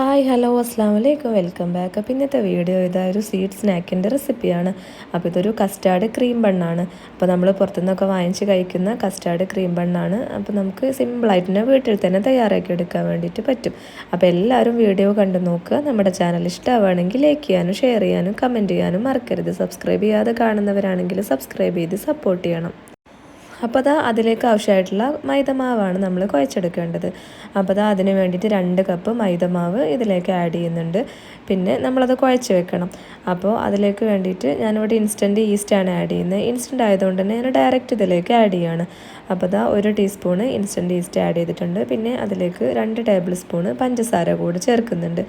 Hi hello അസ്സാം വലൈക്കും welcome back. അപ്പോൾ ഇന്നത്തെ വീഡിയോ ഇതാ ഒരു സ്വീറ്റ് സ്നാക്കിന്റെ റെസിപ്പിയാണ്. അപ്പോൾ ഇതൊരു കസ്റ്റാർഡ് ക്രീം ബണ്ണാണ്. അപ്പോൾ നമ്മൾ പുറത്തുനിന്നൊക്കെ വാങ്ങിച്ച് കഴിക്കുന്ന കസ്റ്റാർഡ് ക്രീം ബണ്ണാണ്. അപ്പോൾ നമുക്ക് സിമ്പിളായിട്ട് തന്നെ വീട്ടിൽ തന്നെ തയ്യാറാക്കി എടുക്കാൻ വേണ്ടിയിട്ട് പറ്റും. അപ്പോൾ എല്ലാവരും വീഡിയോ കണ്ടു നോക്കുക. നമ്മുടെ ചാനൽ ഇഷ്ടമാവുകയാണെങ്കിൽ ലൈക്ക് ചെയ്യാനും ഷെയർ ചെയ്യാനും കമന്റ് ചെയ്യാനും മറക്കരുത്. സബ്സ്ക്രൈബ് ചെയ്യാതെ കാണുന്നവരാണെങ്കിൽ സബ്സ്ക്രൈബ് ചെയ്ത് സപ്പോർട്ട് ചെയ്യണം. അപ്പോൾ അതാ അതിലേക്ക് ആവശ്യമായിട്ടുള്ള മൈദമാവാണ് നമ്മൾ കുഴച്ചെടുക്കേണ്ടത്. അപ്പോൾ അതാ അതിന് വേണ്ടിയിട്ട് രണ്ട് കപ്പ് മൈദമാവ് ഇതിലേക്ക് ആഡ് ചെയ്യുന്നുണ്ട്. പിന്നെ നമ്മളത് കുഴച്ച് വെക്കണം. അപ്പോൾ അതിലേക്ക് വേണ്ടിയിട്ട് ഞാനിവിടെ ഇൻസ്റ്റന്റ് ഈസ്റ്റാണ് ആഡ് ചെയ്യുന്നത്. ഇൻസ്റ്റന്റ് ആയതുകൊണ്ട് തന്നെ ഞാൻ ഡയറക്റ്റ് ഇതിലേക്ക് ആഡ് ചെയ്യാണ് അപ്പോൾ അതാ ഒരു ടീസ്പൂണ് ഇൻസ്റ്റന്റ് ഈസ്റ്റ് ആഡ് ചെയ്തിട്ടുണ്ട്. പിന്നെ അതിലേക്ക് രണ്ട് ടേബിൾ സ്പൂണ് പഞ്ചസാര കൂടി ചേർക്കുന്നുണ്ട്.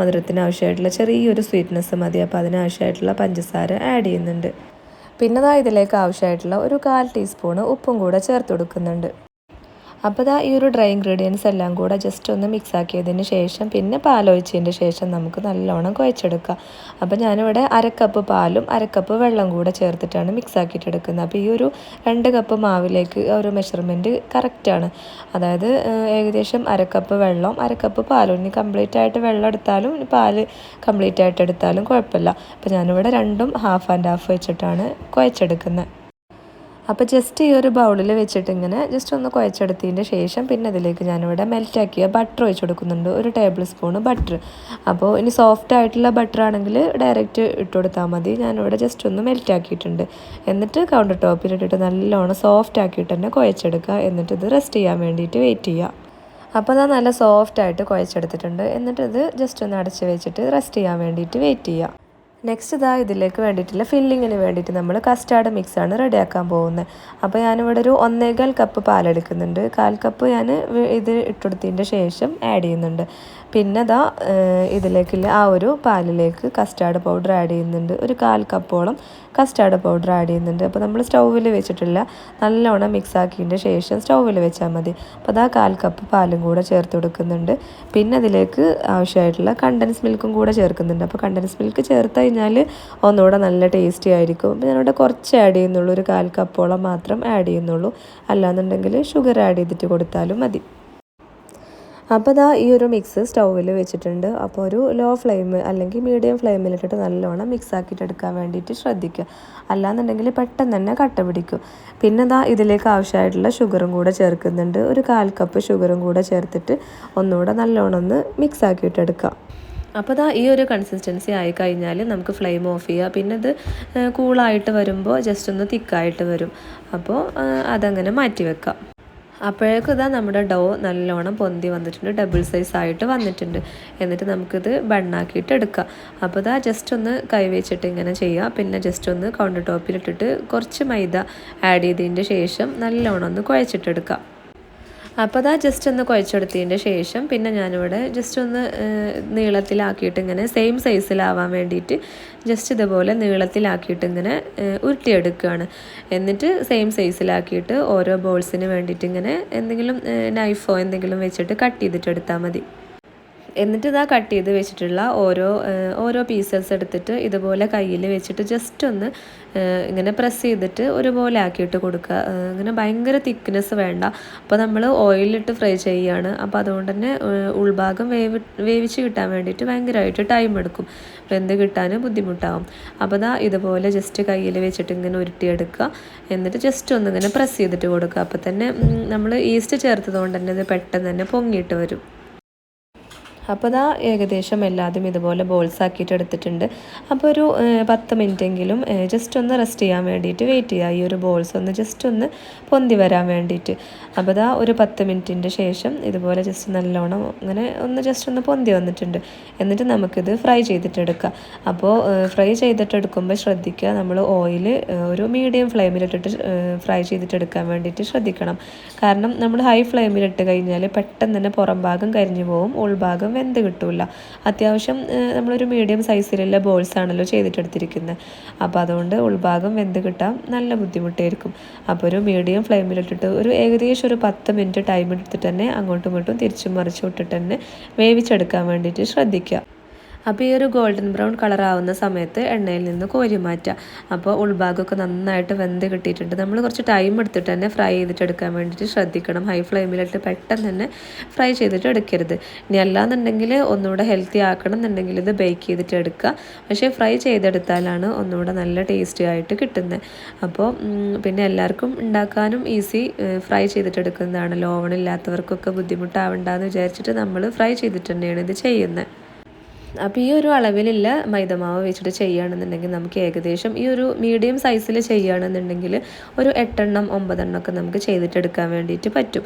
മധുരത്തിന് ആവശ്യമായിട്ടുള്ള ചെറിയൊരു സ്വീറ്റ്നെസ് മതി. അപ്പോൾ അതിനാവശ്യമായിട്ടുള്ള പഞ്ചസാര ആഡ് ചെയ്യുന്നുണ്ട്. പിന്നെ ഇതിലേക്ക് ആവശ്യമായിട്ടുള്ള ഒരു കാൽ ടീസ്പൂണ് ഉപ്പും കൂടെ ചേർത്ത് കൊടുക്കുന്നുണ്ട് അപ്പോൾ ദാ ഈ ഒരു ഡ്രൈ ഇൻഗ്രീഡിയൻസ് എല്ലാം കൂടെ ജസ്റ്റ് ഒന്ന് മിക്സ് ആക്കിയതിന് ശേഷം പിന്നെ പാലൊഴിച്ചതിന്റെ ശേഷം നമുക്ക് നല്ലോണം കുഴച്ചെടുക്കാം. അപ്പോൾ ഞാനിവിടെ അരക്കപ്പ് പാലും അരക്കപ്പ് വെള്ളം കൂടെ ചേർത്തിട്ടാണ് മിക്സ് ആക്കിയിട്ട് എടുക്കുന്നത് അപ്പോൾ ഈ ഒരു രണ്ട് കപ്പ് മാവിലേക്ക് ഒരു മെഷർമെന്റ് കറക്റ്റാണ് അതായത് ഏകദേശം അരക്കപ്പ് വെള്ളം അരക്കപ്പ് പാലും. ഇനി കംപ്ലീറ്റ് ആയിട്ട് വെള്ളം എടുത്താലും ഇനി പാൽ കംപ്ലീറ്റ് ആയിട്ട് എടുത്താലും കുഴപ്പമില്ല. അപ്പോൾ ഞാനിവിടെ രണ്ടും ഹാഫ് ആൻഡ് ഹാഫ് വെച്ചിട്ടാണ് കുഴച്ചെടുക്കുന്നത്. അപ്പോൾ ജസ്റ്റ് ഈ ഒരു ബൗളിൽ വെച്ചിട്ട് ഇങ്ങനെ ജസ്റ്റ് ഒന്ന് കുഴച്ചെടുത്തതിന്റെ ശേഷം പിന്നെ അതിലേക്ക് ഞാനിവിടെ മെൽറ്റാക്കിയ ബട്ടർ ഒഴിച്ച് കൊടുക്കുന്നുണ്ട്. ഒരു ടേബിൾ സ്പൂണ് ബട്ടർ അപ്പോൾ ഇനി സോഫ്റ്റ് ആയിട്ടുള്ള ബട്ടർ ആണെങ്കിൽ ഡയറക്റ്റ് ഇട്ട് കൊടുത്താൽ മതി. ഞാനിവിടെ ജസ്റ്റ് ഒന്ന് മെൽറ്റാക്കിയിട്ടുണ്ട് എന്നിട്ട് കൗണ്ടർ ടോപ്പിൽ ഇട്ടിട്ട് നല്ലോണം സോഫ്റ്റ് ആക്കിയിട്ട് തന്നെ കുഴച്ചെടുക്കുക. എന്നിട്ട് ഇത് റെസ്റ്റ് ചെയ്യാൻ വേണ്ടിയിട്ട് വെയിറ്റ് ചെയ്യുക. അപ്പോൾ അത് നല്ല സോഫ്റ്റ് ആയിട്ട് കുഴച്ചെടുത്തിട്ടുണ്ട്. എന്നിട്ട് ഇത് ജസ്റ്റ് ഒന്ന് അടച്ച് വെച്ചിട്ട് റെസ്റ്റ് ചെയ്യാൻ വേണ്ടിയിട്ട് വെയിറ്റ് ചെയ്യുക. നെക്സ്റ്റ് ഇതാ ഇതിലേക്ക് വേണ്ടിയിട്ടുള്ള ഫില്ലിങ്ങിന് വേണ്ടിയിട്ട് നമ്മൾ കസ്റ്റാർഡ് മിക്സാണ് റെഡിയാക്കാൻ പോകുന്നത്. അപ്പോൾ ഞാനിവിടെ ഒരു ഒന്നേകാൽ കപ്പ് പാലെടുക്കുന്നുണ്ട്. കാൽ കപ്പ് ഞാൻ ഇത് ഇട്ടുകൊടുത്തതിന്റെ ശേഷം ആഡ് ചെയ്യുന്നുണ്ട്. പിന്നെ ഇതാ ഇതിലേക്കുള്ള ആ ഒരു പാലിലേക്ക് കസ്റ്റാർഡ് പൗഡർ ആഡ് ചെയ്യുന്നുണ്ട്. ഒരു കാൽ കപ്പോളം കസ്റ്റാർഡ് പൗഡർ ആഡ് ചെയ്യുന്നുണ്ട്. അപ്പോൾ നമ്മൾ സ്റ്റൗവിൽ വെച്ചിട്ടില്ല. നല്ലോണം മിക്സ് ആക്കിയതിന്റെ ശേഷം സ്റ്റൗവിൽ വെച്ചാൽ മതി. അപ്പോൾ അതാ കാൽ കപ്പ് പാലും കൂടെ ചേർത്ത് കൊടുക്കുന്നുണ്ട്. പിന്നെ അതിലേക്ക് ആവശ്യമായിട്ടുള്ള കണ്ടൻസ് മിൽക്കും കൂടെ ചേർക്കുന്നുണ്ട്. അപ്പോൾ കണ്ടൻസ് മിൽക്ക് ചേർത്ത് കഴിഞ്ഞാൽ ഒന്നുകൂടെ നല്ല ടേസ്റ്റി ആയിരിക്കും. അപ്പോൾ ഞാനിവിടെ കുറച്ച് ആഡ് ചെയ്യുന്നുള്ളൂ. ഒരു കാൽ കപ്പോളം മാത്രം ആഡ് ചെയ്യുന്നുള്ളൂ. അല്ലാന്നുണ്ടെങ്കിൽ ഷുഗർ ആഡ് ചെയ്തിട്ട് കൊടുത്താലും മതി. അപ്പോൾ ഇതാ ഈ ഒരു മിക്സ് സ്റ്റൗവിൽ വെച്ചിട്ടുണ്ട്. അപ്പോൾ ഒരു ലോ ഫ്ലെയിം അല്ലെങ്കിൽ മീഡിയം ഫ്ലെയിമിലിട്ടിട്ട് നല്ലോണം മിക്സ് ആക്കിയിട്ട് എടുക്കാൻ വേണ്ടിയിട്ട് ശ്രദ്ധിക്കുക. അല്ലാന്നുണ്ടെങ്കിൽ പെട്ടെന്ന് തന്നെ കട്ട പിടിക്കും. പിന്നെ ഇതാ ഇതിലേക്ക് ആവശ്യമായിട്ടുള്ള ഷുഗറും കൂടെ ചേർക്കുന്നുണ്ട്. ഒരു കാൽ കപ്പ് ഷുഗറും കൂടെ ചേർത്തിട്ട് ഒന്നുകൂടെ നല്ലോണം ഒന്ന് മിക്സ് ആക്കിയിട്ട് എടുക്കാം. അപ്പോൾ ഇതാ ഈ ഒരു കൺസിസ്റ്റൻസി ആയി കഴിഞ്ഞാൽ നമുക്ക് ഫ്ലെയിം ഓഫ് ചെയ്യുക പിന്നെ ഇത് കൂളായിട്ട് വരുമ്പോൾ ജസ്റ്റ് ഒന്ന് തിക്കായിട്ട് വരും. അപ്പോൾ അതങ്ങനെ മാറ്റി വെക്കാം. അപ്പോഴേക്കും ഇതാ നമ്മുടെ ഡോ നല്ലോണം പൊന്തി വന്നിട്ടുണ്ട്. ഡബിൾ സൈസ് ആയിട്ട് വന്നിട്ടുണ്ട്. എന്നിട്ട് നമുക്കിത് ബണ്ണാക്കിയിട്ട് എടുക്കാം. അപ്പോൾ ഇതാ ജസ്റ്റ് ഒന്ന് കൈവച്ചിട്ട് ഇങ്ങനെ ചെയ്യുക പിന്നെ ജസ്റ്റ് ഒന്ന് കൗണ്ടർ ടോപ്പിലിട്ടിട്ട് കുറച്ച് മൈദ ആഡ് ചെയ്തതിന്റെ ശേഷം നല്ലോണം ഒന്ന് കുഴച്ചിട്ടെടുക്കാം. അപ്പോൾ അതാ ജസ്റ്റ് ഒന്ന് കുഴച്ചെടുത്തതിന്റെ ശേഷം പിന്നെ ഞാനിവിടെ ജസ്റ്റ് ഒന്ന് നീളത്തിലാക്കിയിട്ട് ഇങ്ങനെ സെയിം സൈസിലാവാൻ വേണ്ടിയിട്ട് ജസ്റ്റ് ഇതുപോലെ നീളത്തിലാക്കിയിട്ട് ഇങ്ങനെ ഉരുട്ടിയെടുക്കുകയാണ്. എന്നിട്ട് സെയിം സൈസിലാക്കിയിട്ട് ഓരോ ബോൾസിന് വേണ്ടിയിട്ട് ഇങ്ങനെ എന്തെങ്കിലും നൈഫോ എന്തെങ്കിലും വെച്ചിട്ട് കട്ട് ചെയ്തിട്ട് എടുത്താൽ മതി. എന്നിട്ട് ഇതാ കട്ട് ചെയ്ത് വെച്ചിട്ടുള്ള ഓരോ ഓരോ പീസസ് എടുത്തിട്ട് ഇതുപോലെ കയ്യിൽ വെച്ചിട്ട് ജസ്റ്റ് ഒന്ന് ഇങ്ങനെ പ്രസ് ചെയ്തിട്ട് ഒരുപോലെ ആക്കിയിട്ട് കൊടുക്കുക. ഇങ്ങനെ ഭയങ്കര തിക്നെസ് വേണ്ട. അപ്പോൾ നമ്മൾ ഓയിലിട്ട് ഫ്രൈ ചെയ്യുകയാണ്. അപ്പോൾ അതുകൊണ്ട് തന്നെ ഉൾഭാഗം വേവി വേവിച്ച് കിട്ടാൻ വേണ്ടിയിട്ട് ഭയങ്കരമായിട്ട് ടൈം എടുക്കും. വെന്ത് കിട്ടാനും ബുദ്ധിമുട്ടാകും അപ്പോൾ ദാ ഇതുപോലെ ജസ്റ്റ് കയ്യിൽ വെച്ചിട്ട് ഇങ്ങനെ ഉരുട്ടിയെടുക്കുക. എന്നിട്ട് ജസ്റ്റ് ഒന്ന് ഇങ്ങനെ പ്രസ് ചെയ്തിട്ട് കൊടുക്കുക. അപ്പോൾ തന്നെ നമ്മൾ ഈസ്റ്റ് ചേർത്തത് കൊണ്ട് തന്നെ ഇത് പെട്ടെന്ന് തന്നെ പൊങ്ങിയിട്ട് വരും. അപ്പോൾ അതാ ഏകദേശം എല്ലാതും ഇതുപോലെ ബോൾസ് ആക്കിയിട്ട് എടുത്തിട്ടുണ്ട്. അപ്പോൾ ഒരു പത്ത് മിനിറ്റെങ്കിലും ജസ്റ്റ് ഒന്ന് റെസ്റ്റ് ചെയ്യാൻ വേണ്ടിയിട്ട് വെയിറ്റ് ചെയ്യുക. ഈ ഒരു ബോൾസ് ഒന്ന് ജസ്റ്റ് ഒന്ന് പൊന്തി വരാൻ വേണ്ടിയിട്ട്. അപ്പോൾ അതാ ഒരു പത്ത് മിനിറ്റിന്റെ ശേഷം ഇതുപോലെ ജസ്റ്റ് നല്ലോണം അങ്ങനെ ഒന്ന് ജസ്റ്റ് ഒന്ന് പൊന്തി വന്നിട്ടുണ്ട്. എന്നിട്ട് നമുക്കിത് ഫ്രൈ ചെയ്തിട്ടെടുക്കാം അപ്പോൾ ഫ്രൈ ചെയ്തിട്ടെടുക്കുമ്പോൾ ശ്രദ്ധിക്കുക. നമ്മൾ ഓയിൽ ഒരു മീഡിയം ഫ്ലെയിമിലിട്ടിട്ട് ഫ്രൈ ചെയ്തിട്ടെടുക്കാൻ വേണ്ടിയിട്ട് ശ്രദ്ധിക്കണം. കാരണം നമ്മൾ ഹൈ ഫ്ലെയിമിലിട്ട് കഴിഞ്ഞാൽ പെട്ടെന്ന് തന്നെ പുറം ഭാഗം കരിഞ്ഞു പോകും ഉൾഭാഗം വെന്ത് കിട്ടില്ല അത്യാവശ്യം നമ്മളൊരു മീഡിയം സൈസിലുള്ള ബോൾസ് ആണല്ലോ ചെയ്തിട്ടെടുത്തിരിക്കുന്നത് അപ്പോൾ അതുകൊണ്ട് ഉൾഭാഗം വെന്ത് കിട്ടാൻ നല്ല ബുദ്ധിമുട്ടായിരിക്കും. അപ്പോൾ ഒരു മീഡിയം ഫ്ലെയിമിലിട്ടിട്ട് ഒരു ഏകദേശം ഒരു പത്ത് മിനിറ്റ് ടൈം എടുത്തിട്ട് തന്നെ അങ്ങോട്ടും ഇങ്ങോട്ടും തിരിച്ചും മറിച്ചും ഇട്ടിട്ട് തന്നെ വേവിച്ചെടുക്കാൻ വേണ്ടിയിട്ട് ശ്രദ്ധിക്കുക. അപ്പോൾ ഈ ഒരു ഗോൾഡൻ ബ്രൗൺ കളർ ആവുന്ന സമയത്ത് എണ്ണയിൽ നിന്ന് കോരി മാറ്റുക. അപ്പോൾ ഉൾഭാഗമൊക്കെ നന്നായിട്ട് വെന്ത് കിട്ടിയിട്ടുണ്ട്. നമ്മൾ കുറച്ച് ടൈം എടുത്തിട്ട് തന്നെ ഫ്രൈ ചെയ്തിട്ട് എടുക്കാൻ വേണ്ടിയിട്ട് ശ്രദ്ധിക്കണം. ഹൈ ഫ്ലെയിമിലിട്ട് പെട്ടെന്ന് തന്നെ ഫ്രൈ ചെയ്തിട്ട് എടുക്കരുത്. ഇനി അല്ലാന്നുണ്ടെങ്കിൽ ഒന്നുകൂടെ ഹെൽത്തി ആക്കണം എന്നുണ്ടെങ്കിൽ ഇത് ബേക്ക് ചെയ്തിട്ട് എടുക്കുക. പക്ഷേ ഫ്രൈ ചെയ്തെടുത്താലാണ് ഒന്നുകൂടെ നല്ല ടേസ്റ്റി ആയിട്ട് കിട്ടുന്നത്. അപ്പോൾ പിന്നെ എല്ലാവർക്കും ഉണ്ടാക്കാനും ഈസി ഫ്രൈ ചെയ്തിട്ട് എടുക്കുന്നതാണല്ലോ ഓവണില്ലാത്തവർക്കൊക്കെ ബുദ്ധിമുട്ടാവണ്ടെന്ന് വിചാരിച്ചിട്ട് നമ്മൾ ഫ്രൈ ചെയ്തിട്ട് തന്നെയാണ് ഇത് ചെയ്യുന്നത്. അപ്പോൾ ഈ ഒരു അളവിലില്ല മൈദമാവ് വെച്ചിട്ട് ചെയ്യുകയാണെന്നുണ്ടെങ്കിൽ നമുക്ക് ഏകദേശം ഈ ഒരു മീഡിയം സൈസിൽ ചെയ്യുകയാണെന്നുണ്ടെങ്കിൽ ഒരു എട്ടെണ്ണം ഒമ്പതെണ്ണം ഒക്കെ നമുക്ക് ചെയ്തിട്ടെടുക്കാൻ വേണ്ടിയിട്ട് പറ്റും.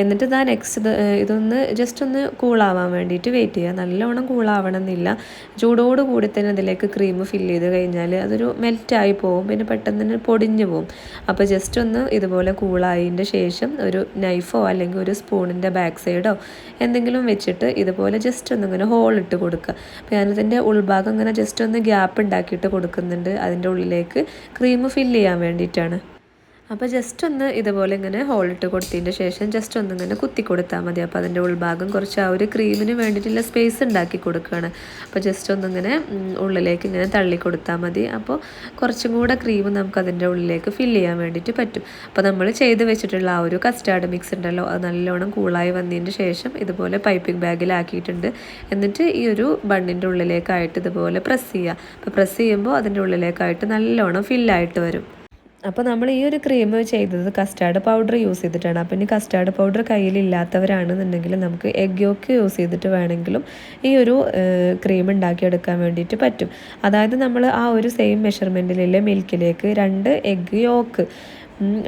എന്നിട്ട് ഇതാ നെക്സ്റ്റ് ഇതൊന്ന് ജസ്റ്റ് ഒന്ന് കൂളാവാൻ വേണ്ടിയിട്ട് വെയിറ്റ് ചെയ്യുക. നല്ലോണം കൂളാവണം എന്നില്ല ചൂടോട് കൂടി തന്നെ അതിലേക്ക് ക്രീം ഫില്ല് ചെയ്ത് കഴിഞ്ഞാൽ അതൊരു മെൽറ്റായി പോകും പിന്നെ പെട്ടെന്ന് തന്നെ പൊടിഞ്ഞു പോകും അപ്പോൾ ജസ്റ്റ് ഒന്ന് ഇതുപോലെ കൂളായതിന്റെ ശേഷം ഒരു നൈഫോ അല്ലെങ്കിൽ ഒരു സ്പൂണിന്റെ ബാക്ക് സൈഡോ എന്തെങ്കിലും വെച്ചിട്ട് ഇതുപോലെ ജസ്റ്റ് ഒന്നിങ്ങനെ ഹോൾ ഇട്ട് കൊടുക്കുക. അപ്പോൾ ഞാനിതിന്റെ ഉൾഭാഗം ഇങ്ങനെ ജസ്റ്റ് ഒന്ന് ഗ്യാപ്പ് ഉണ്ടാക്കിയിട്ട് കൊടുക്കുന്നുണ്ട്. അതിന്റെ ഉള്ളിലേക്ക് ക്രീം ഫില്ല് ചെയ്യാൻ വേണ്ടിയിട്ടാണ്. അപ്പോൾ ജസ്റ്റ് ഒന്ന് ഇതുപോലെ ഇങ്ങനെ ഹോളിട്ട് കൊടുത്തതിന്റെ ശേഷം ജസ്റ്റ് ഒന്ന് ഇങ്ങനെ കുത്തി കൊടുത്താൽ മതി. അപ്പോൾ അതിന്റെ ഉൾഭാഗം കുറച്ച് ആ ഒരു ക്രീമിന് വേണ്ടിയിട്ടുള്ള സ്പേസ് ഉണ്ടാക്കി കൊടുക്കുകയാണ് അപ്പോൾ ജസ്റ്റ് ഒന്നിങ്ങനെ ഉള്ളിലേക്ക് ഇങ്ങനെ തള്ളി കൊടുത്താൽ മതി. അപ്പോൾ കുറച്ചും കൂടെ ക്രീം നമുക്ക് അതിന്റെ ഉള്ളിലേക്ക് ഫില്ല് ചെയ്യാൻ വേണ്ടിയിട്ട് പറ്റും. അപ്പോൾ നമ്മൾ ചെയ്ത് വെച്ചിട്ടുള്ള ആ ഒരു കസ്റ്റാർഡ് മിക്സ് ഉണ്ടല്ലോ അത് നല്ലോണം കൂളായി വന്നതിന് ശേഷം ഇതുപോലെ പൈപ്പിംഗ് ബാഗിലാക്കിയിട്ടുണ്ട് എന്നിട്ട് ഈ ഒരു ബണ്ണിന്റെ ഉള്ളിലേക്കായിട്ട് ഇതുപോലെ പ്രസ് ചെയ്യുക അപ്പോൾ പ്രസ് ചെയ്യുമ്പോൾ അതിന്റെ ഉള്ളിലേക്കായിട്ട് നല്ലോണം ഫില്ലായിട്ട് വരും. അപ്പോൾ നമ്മൾ ഈ ഒരു ക്രീം ചെയ്തത് കസ്റ്റാർഡ് പൗഡർ യൂസ് ചെയ്തിട്ടാണ്. അപ്പോൾ ഇനി കസ്റ്റാർഡ് പൗഡർ കയ്യിലില്ലാത്തവരാണെന്നുണ്ടെങ്കിൽ നമുക്ക് എഗ് യോക്ക് യൂസ് ചെയ്തിട്ട് വേണമെങ്കിലും ഈ ഒരു ക്രീം ഉണ്ടാക്കിയെടുക്കാൻ വേണ്ടിയിട്ട് പറ്റും. അതായത് നമ്മൾ ആ ഒരു സെയിം മെഷർമെന്റിലുള്ള മിൽക്കിലേക്ക് രണ്ട് എഗ് യോക്ക്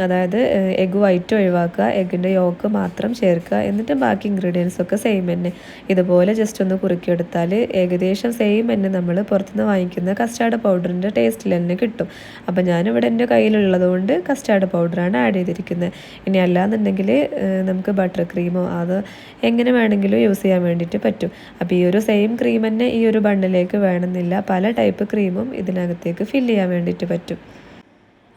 അതായത് എഗ് വൈറ്റ് ഒഴിവാക്കുക എഗ്ഗിന്റെ യോക്ക് മാത്രം ചേർക്കുക എന്നിട്ട് ബാക്കി ഇൻഗ്രീഡിയൻസ് ഒക്കെ സെയിം തന്നെ. ഇതുപോലെ ജസ്റ്റ് ഒന്ന് കുറുക്കിയെടുത്താൽ ഏകദേശം സെയിം തന്നെ നമ്മൾ പുറത്തുനിന്ന് വാങ്ങിക്കുന്ന കസ്റ്റാർഡ് പൗഡറിന്റെ ടേസ്റ്റിൽ തന്നെ കിട്ടും. അപ്പോൾ ഞാനിവിടെ എന്റെ കയ്യിലുള്ളത് കൊണ്ട് കസ്റ്റാർഡ് പൗഡറാണ് ആഡ് ചെയ്തിരിക്കുന്നത്. ഇനി അല്ലാന്നുണ്ടെങ്കിൽ നമുക്ക് ബട്ടർ ക്രീമോ അത് എങ്ങനെ വേണമെങ്കിലും യൂസ് ചെയ്യാൻ വേണ്ടിയിട്ട് പറ്റും. അപ്പോൾ ഈ ഒരു സെയിം ക്രീം തന്നെ ഈ ഒരു ബണ്ണിലേക്ക് വേണമെന്നില്ല. പല ടൈപ്പ് ക്രീമും ഇതിനകത്തേക്ക് ഫില്ല് ചെയ്യാൻ വേണ്ടിയിട്ട് പറ്റും.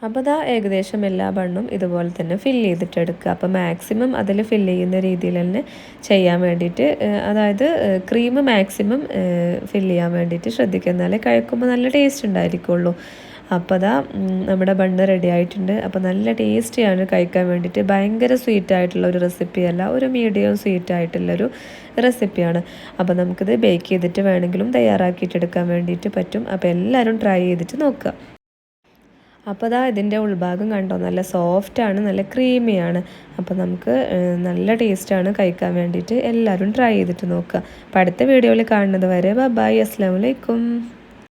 അപ്പോൾ ഇതാ ഏകദേശം എല്ലാ ബണ്ണും ഇതുപോലെ തന്നെ ഫില്ല് ചെയ്തിട്ടെടുക്കുക. അപ്പോൾ മാക്സിമം അതിൽ ഫില്ല് ചെയ്യുന്ന രീതിയിൽ തന്നെ ചെയ്യാൻ വേണ്ടിയിട്ട് അതായത് ക്രീം മാക്സിമം ഫില്ല് ചെയ്യാൻ വേണ്ടിയിട്ട് ശ്രദ്ധിക്കുക. എന്നാലേ കഴിക്കുമ്പോൾ നല്ല ടേസ്റ്റ് ഉണ്ടായിരിക്കുള്ളൂ. അപ്പോൾ അതാ നമ്മുടെ ബണ്ണ് റെഡി ആയിട്ടുണ്ട്. അപ്പോൾ നല്ല ടേസ്റ്റിയാണ് കഴിക്കാൻ വേണ്ടിയിട്ട്. ഭയങ്കര സ്വീറ്റ് ആയിട്ടുള്ള ഒരു റെസിപ്പിയല്ല ഒരു മീഡിയം സ്വീറ്റ് ആയിട്ടുള്ളൊരു റെസിപ്പിയാണ് അപ്പോൾ നമുക്കിത് ബേക്ക് ചെയ്തിട്ട് വേണമെങ്കിലും തയ്യാറാക്കിയിട്ടെടുക്കാൻ വേണ്ടിയിട്ട് പറ്റും. അപ്പോൾ എല്ലാവരും ട്രൈ ചെയ്തിട്ട് നോക്കുക. അപ്പോൾ അതാ ഇതിന്റെ ഉൾഭാഗം കണ്ടോ? നല്ല സോഫ്റ്റാണ് നല്ല ക്രീമിയാണ് അപ്പോൾ നമുക്ക് നല്ല ടേസ്റ്റാണ് കഴിക്കാൻ വേണ്ടിയിട്ട് എല്ലാവരും ട്രൈ ചെയ്തിട്ട് നോക്കുക. അപ്പോൾ അടുത്ത വീഡിയോയിൽ കാണുന്നത് വരെ ബബായ് അസ്സാം വലൈക്കും